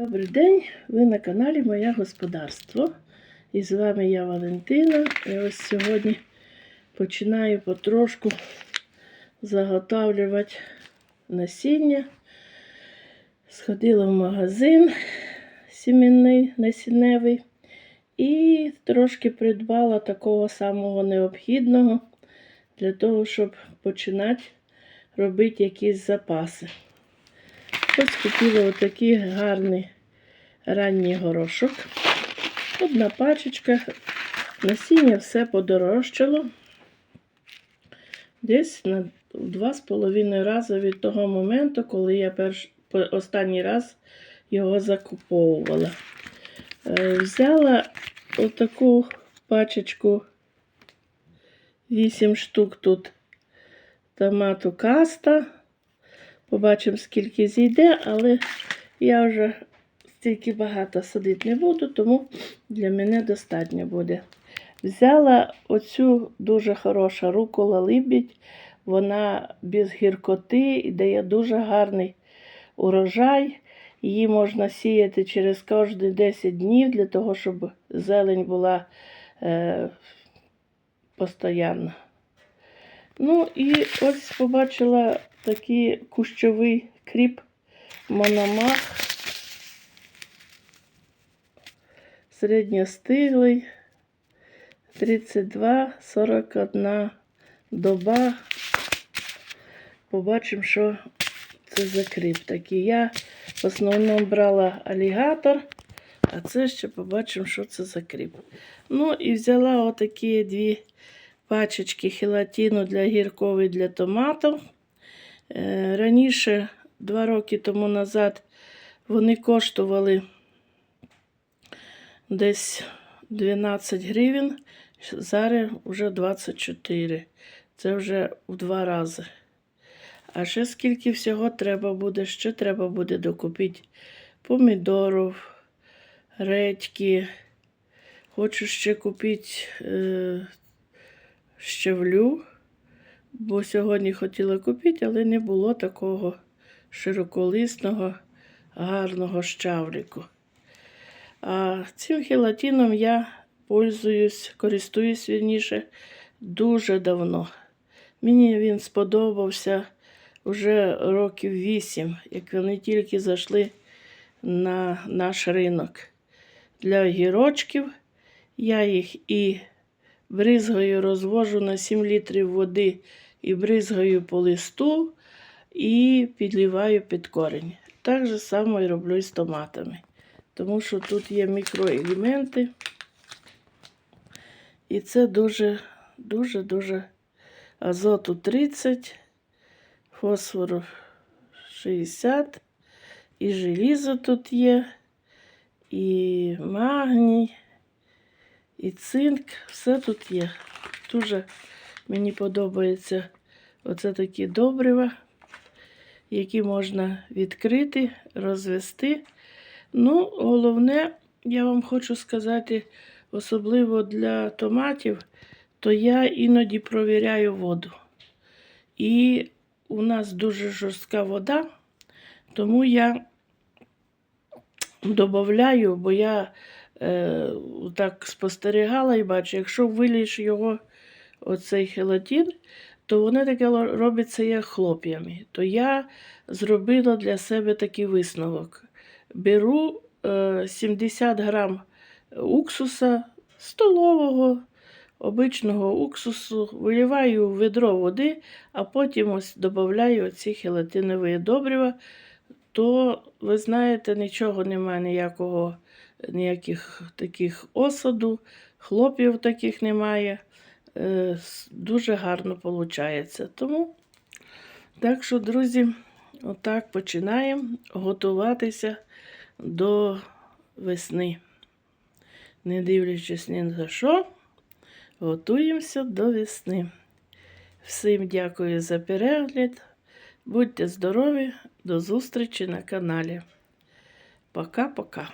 Добрий день, ви на каналі Моє Господарство. І з вами я Валентина. І ось сьогодні починаю потрошку заготовлювати насіння. Сходила в магазин сімейний, насінневий і трошки придбала такого самого необхідного для того, щоб починати робити якісь запаси. Ось купила отакий гарний ранній горошок. Одна пачечка. Насіння все подорожчало. Десь на в два з половиною рази від того моменту, коли я перш, останній раз його закуповувала. Е, Взяла отаку пачечку 8 штук тут томату каста. Побачимо, скільки зійде, але я вже стільки багато садити не буду, тому для мене достатньо буде. Взяла оцю дуже хороша рукола либідь, вона без гіркоти і дає дуже гарний урожай. Її можна сіяти через кожні 10 днів для того, щоб зелень була е, постійна. Ну і ось побачила такий кущовий кріп мономах. Середньостиглий. 32-41 доба. Побачимо, що це за кріп такий. Я в основному брала алігатор, а це ще побачимо, що це за кріп. Ну і взяла отакі дві пачечки хелатину для гірков і для томатів. Е, Раніше, два роки тому назад, вони коштували десь 12 гривень, зараз вже 24. Це вже в два рази. А ще скільки всього треба буде, ще треба буде докупити помідорів, редьки. Хочу ще купити е, щавлю, бо сьогодні хотіла купити, але не було такого широколисного, гарного щавліку. А цим хелатином я пользуюсь, користуюсь вірніше дуже давно. Мені він сподобався вже років вісім, як вони тільки зайшли на наш ринок. Для огірочків я їх і бризгою розвожу на 7 літрів води і бризгаю по листу і підліваю під корінь. Так же само і роблю з томатами. Тому що тут є мікроелементи. І це дуже, дуже, дуже азоту 30, фосфору 60, і желізо тут є, і магній, і цинк. Все тут є. Дуже мені подобається оце такі добрива, які можна відкрити, розвести. Ну, головне, я вам хочу сказати, особливо для томатів, то я іноді провіряю воду. І у нас дуже жорстка вода, тому я додаю, бо я е, так спостерігала і бачу, якщо виліш його, оцей хелатин, то воно таке робиться як хлоп'ями. То я зробила для себе такий висновок. Беру е, 70 грам уксуса столового, обичного уксусу, виливаю в ведро води, а потім ось додаю ці хелатинові добрива, то, ви знаєте, нічого немає, ніякого, ніяких таких осаду, хлопів таких немає. Е, Дуже гарно виходить. Тому, так що, друзі, отак починаємо готуватися до весни. Не дивлячись ні за що, готуємося до весни. Всім дякую за перегляд. Будьте здорові, до зустрічі на каналі. Пока-пока.